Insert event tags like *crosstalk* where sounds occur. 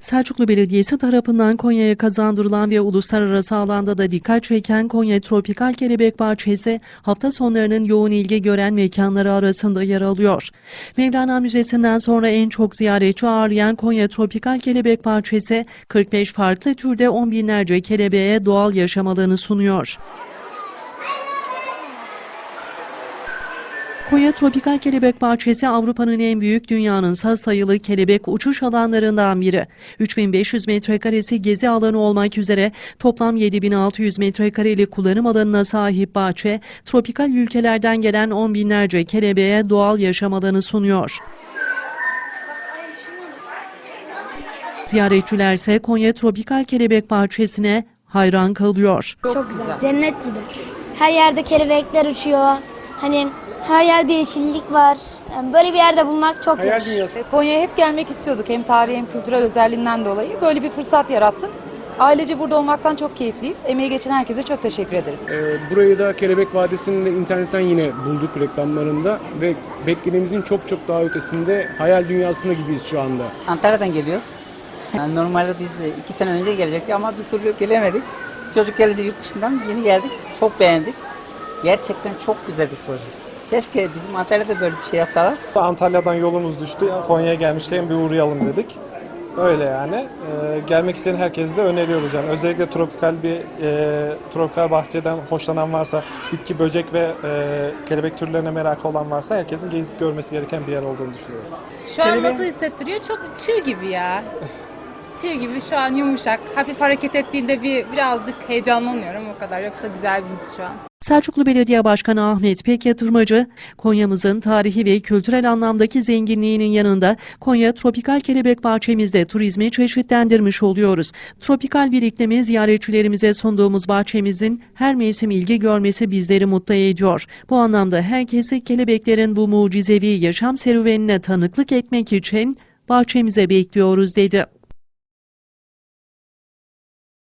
Selçuklu Belediyesi tarafından Konya'ya kazandırılan ve uluslararası alanda da dikkat çeken Konya Tropikal Kelebek Bahçesi hafta sonlarının yoğun ilgi gören mekanları arasında yer alıyor. Mevlana Müzesi'nden sonra en çok ziyaretçi ağırlayan Konya Tropikal Kelebek Bahçesi 45 farklı türde on binlerce kelebeğe doğal yaşam alanı sunuyor. Konya Tropikal Kelebek Bahçesi Avrupa'nın en büyük dünyanın saz sayılı kelebek uçuş alanlarından biri. 3500 metrekaresi gezi alanı olmak üzere toplam 7600 metrekarelik kullanım alanına sahip bahçe, tropikal ülkelerden gelen on binlerce kelebeğe doğal yaşam alanı sunuyor. Ziyaretçiler ise Konya Tropikal Kelebek Bahçesi'ne hayran kalıyor. Çok, güzel. Cennet gibi. Her yerde kelebekler uçuyor. Hani her yerde yeşillik var. Yani böyle bir yerde bulmak çok Hayal hoş. dünyası. Konya'ya hep gelmek istiyorduk hem tarihi hem kültürel özelliğinden dolayı. Böyle bir fırsat yarattık. Ailece burada olmaktan çok keyifliyiz. Emeği geçen herkese çok teşekkür ederiz. Ee, burayı da Kelebek Vadisi'ni de internetten yine bulduk reklamlarında ve beklediğimizin çok çok daha ötesinde hayal dünyasında gibiyiz şu anda. Antalya'dan geliyoruz. Yani normalde biz e, iki sene önce gelecektik ama bir türlü gelemedik. Çocuk gelince yurt dışından yeni geldik. Çok beğendik. Gerçekten çok güzel bir proje. Keşke bizim Antalya'da böyle bir şey yapsalar. Antalya'dan yolumuz düştü. Konya'ya gelmişken bir uğrayalım dedik. Öyle yani. Ee, gelmek isteyen herkese de öneriyoruz yani. Özellikle tropikal bir e, tropikal bahçeden hoşlanan varsa, bitki, böcek ve e, kelebek türlerine merakı olan varsa herkesin gezip görmesi gereken bir yer olduğunu düşünüyorum. Şu an nasıl hissettiriyor? Çok tüy gibi ya. *laughs* Tüy gibi şu an yumuşak. Hafif hareket ettiğinde bir birazcık heyecanlanıyorum o kadar. Yoksa güzel bir şu an. Selçuklu Belediye Başkanı Ahmet Pek Yatırmacı, Konya'mızın tarihi ve kültürel anlamdaki zenginliğinin yanında Konya Tropikal Kelebek Bahçemizde turizmi çeşitlendirmiş oluyoruz. Tropikal bir iklimi ziyaretçilerimize sunduğumuz bahçemizin her mevsim ilgi görmesi bizleri mutlu ediyor. Bu anlamda herkesi kelebeklerin bu mucizevi yaşam serüvenine tanıklık etmek için bahçemize bekliyoruz dedi.